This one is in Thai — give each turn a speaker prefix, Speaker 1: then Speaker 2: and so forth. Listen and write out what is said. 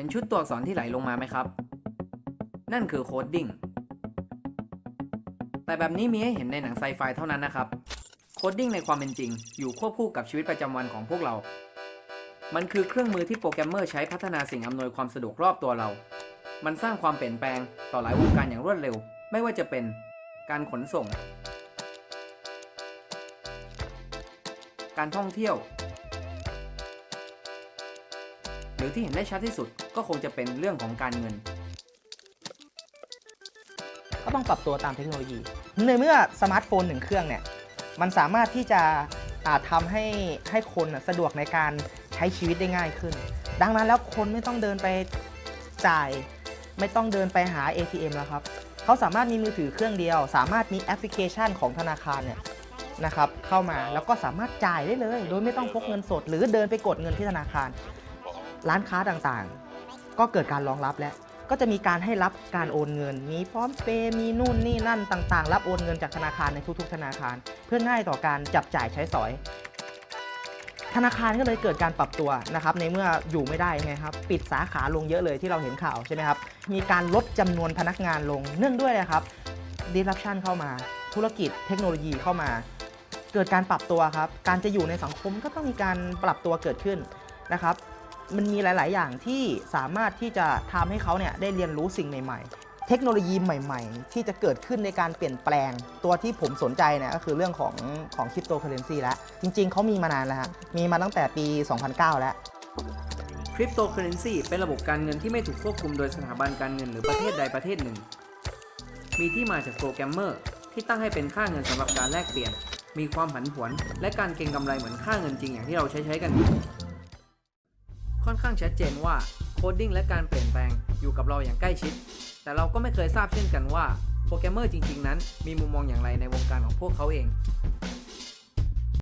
Speaker 1: ห็นชุดตัวอักษรที่ไหลลงมาไหมครับ นั่นคือโคดดิ้ง แต่แบบนี้มีให้เห็นในหนังไซไฟเท่านั้นนะครับ โคดดิ้งในความเป็นจริง อยู่ควบคู่กับชีวิตประจำวันของพวกเรา มันคือเครื่องมือที่โปรแกรมเมอร์ใช้พัฒนาสิ่งอำนวยความสะดวกรอบตัวเรา มันสร้างความเปลี่ยนแปลงต่อหลายวงการอย่างรวดเร็ว ไม่ว่าจะเป็นการขนส่ง การท่องเที่ยว หรือที่เห็นได้ชัดที่สุดก็คงจะเป็นเรื่องของการเงิน
Speaker 2: ก็ต้องปรับตัวตามเทคโนโลยี ในเมื่อสมาร์ทโฟนหนึ่งเครื่องเนี่ย มันสามารถที่จะอาจทำให้ให้คนน่ะสะดวกในการใช้ชีวิตได้ง่ายขึ้น ดังนั้นแล้วคนไม่ต้องเดินไปจ่าย ไม่ต้องเดินไปหา ATM แล้วครับ เขาสามารถมีมือถือเครื่องเดียว สามารถมีแอปพลิเคชันของธนาคารเนี่ยนะครับเข้ามาแล้วก็สามารถจ่ายได้เลย โดยไม่ต้องพกเงินสด หรือเดินไปกดเงินที่ธนาคาร ร้านค้าต่างๆ ก็เกิดการรองรับแล้ว ก็จะมีการให้รับการโอนเงิน มีพร้อมเปย์มีนู่นนี่นั่นต่างๆ รับโอนเงินจากธนาคารในทุกๆ ธนาคาร เพื่อง่ายต่อการจับจ่ายใช้สอย ธนาคารก็เลยเกิดการปรับตัวนะครับ ในเมื่ออยู่ไม่ได้ไงครับ ปิดสาขาลงเยอะเลยที่เราเห็นข่าวใช่ไหมครับ มีการลดจำนวนพนักงานลง เนื่องด้วยนะครับ disruption เข้ามา ธุรกิจเทคโนโลยีเข้ามา เกิดการปรับตัวครับ การจะอยู่ในสังคมก็ต้องมีการปรับตัวเกิดขึ้นนะครับ มันมีหลาย ๆ อย่างที่สามารถที่จะทำให้เขาเนี่ยได้เรียนรู้สิ่งใหม่ ๆ เทคโนโลยีใหม่ ๆ ที่จะเกิดขึ้นในการเปลี่ยนแปลง ตัวที่ผมสนใจเนี่ยก็คือเรื่องของของคริปโตเคอเรนซีแล้ว จริง ๆ เขามีมานานแล้วฮะมีมาตั้งแต่ปี 2009 แล้ว
Speaker 1: คริปโตเคอเรนซีเป็นระบบการเงินที่ไม่ถูกควบคุมโดยสถาบันการเงินหรือประเทศใดประเทศหนึ่ง มีที่มาจากโปรแกรมเมอร์ที่ตั้งให้เป็นค่าเงินสำหรับการแลกเปลี่ยน มีความผันผวน และการเก็งกำไรเหมือนค่าเงินจริงอย่างที่เราใช้ใช้กันอยู่ ค่อนข้างชัดเจนว่าโคดดิ้งและการเปลี่ยนแปลงอยู่กับเราอย่างใกล้ชิด แต่เราก็ไม่เคยทราบเช่นกันว่าโปรแกรมเมอร์จริง ๆ นั้น มีมุมมองอย่างไรในวงการของพวกเขาเอง